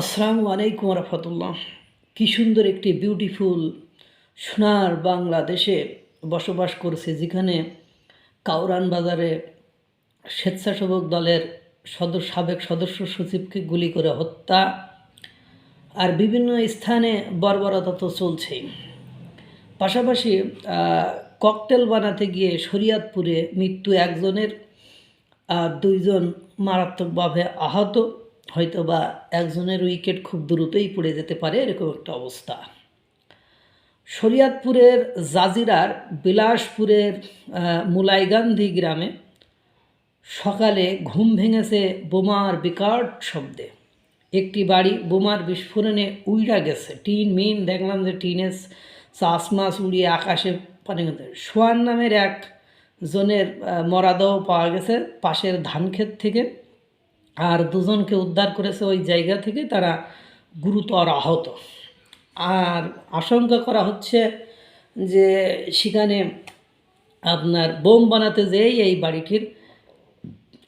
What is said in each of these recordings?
আসসালামু আলাইকুম রহমতুল্লাহ কী সুন্দর একটি বিউটিফুল সোনার বাংলাদেশে বসবাস করছে, যেখানে কাউরান বাজারে স্বেচ্ছাসেবক দলের সদস্য, সাবেক সদস্য সচিবকে গুলি করে হত্যা আর বিভিন্ন স্থানে বর্বরতা তো চলছেই। পাশাপাশি ককটেল বানাতে গিয়ে শরিয়াতপুরে মৃত্যু একজনের আর দুইজন মারাত্মকভাবে আহত। হয়তো বা একজনের উইকেট খুব দ্রুতই পড়ে যেতে পারে এরকম একটা অবস্থা। শরিয়াতপুরের জাজিরার বিলাসপুরের মুলাইগান্ধী গ্রামে সকালে ঘুম ভেঙেছে বোমার বিকট শব্দে। একটি বাড়ি বোমার বিস্ফোরণে উইড়া গেছে। টিন মিন দেখলাম যে টিনের চাষ মাছ উড়িয়ে আকাশে পানি সোয়ান নামের এক জনের আহ, মরাদেহ পাওয়া গেছে পাশের ধান ক্ষেত থেকে। আর দুজনকে উদ্ধার করেছে ওই জায়গা থেকে তারা গুরুতর আহত। আর আশঙ্কা করা হচ্ছে যে সেখানে আপনার বোম বানাতে যেয়েই এই বাড়িটির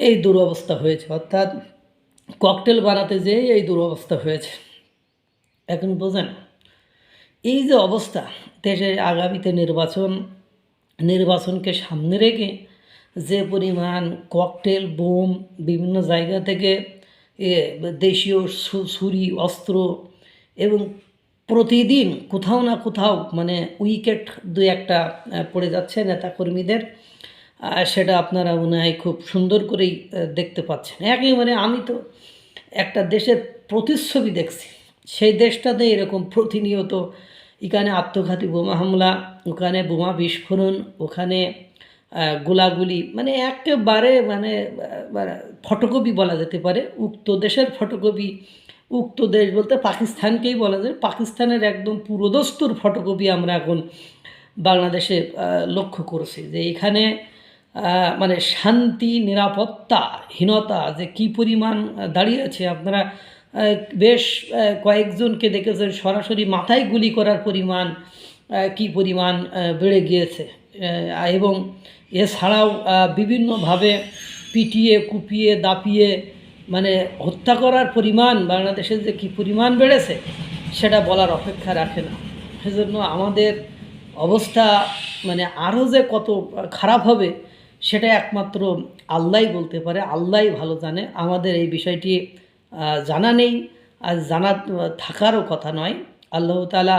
এই দুরবস্থা হয়েছে, অর্থাৎ ককটেল বানাতে যেয়েই এই দুরবস্থা হয়েছে। এখন বোঝেন, এই যে অবস্থা দেশে আগামীতে নির্বাচন, নির্বাচনকে সামনে রেখে যে পরিমাণ ককটেল বোম বিভিন্ন জায়গা থেকে দেশীয় ছুরি, অস্ত্র এবং প্রতিদিন কোথাও না কোথাও মানে উইকেট দু একটা পড়ে যাচ্ছে নেতাকর্মীদের। সেটা আপনারা মনে হয় খুব সুন্দর করেই দেখতে পাচ্ছেন। একেবারে আমি তো একটা দেশের প্রতিচ্ছবি দেখছি। সেই দেশটাতে এরকম প্রতিনিয়ত এখানে আত্মঘাতী বোমা হামলা, ওখানে বোমা বিস্ফোরণ, ওখানে গোলাগুলি মানে একেবারে মানে ফটোকপি বলা যেতে পারে। উক্ত দেশের ফটোকপি, উক্ত দেশ বলতে পাকিস্তানকেই বলা যায়। পাকিস্তানের একদম পুরোদস্তুর ফটোকপি আমরা এখন বাংলাদেশে লক্ষ্য করছি যে এখানে মানে শান্তি, নিরাপত্তা, হীনতা যে কি পরিমাণ দাঁড়িয়েছে আপনারা বেশ কয়েকজনকে দেখেছেন সরাসরি মাথায় গুলি করার পরিমাণ কি পরিমাণ বেড়ে গিয়েছে। এবং এছাড়াও বিভিন্নভাবে পিটিয়ে, কুপিয়ে, দাপিয়ে মানে হত্যা করার পরিমাণ বাংলাদেশের যে কী পরিমাণ বেড়েছে, সেটা বলার অপেক্ষা রাখে না। সেজন্য আমাদের অবস্থা মানে আরও যে কত খারাপ হবে, সেটা একমাত্র আল্লাহই বলতে পারে। আল্লাহই ভালো জানে। আমাদের এই বিষয়টি জানা নেই। আর জানা থাকারও কথা নয়। আল্লাহ তালা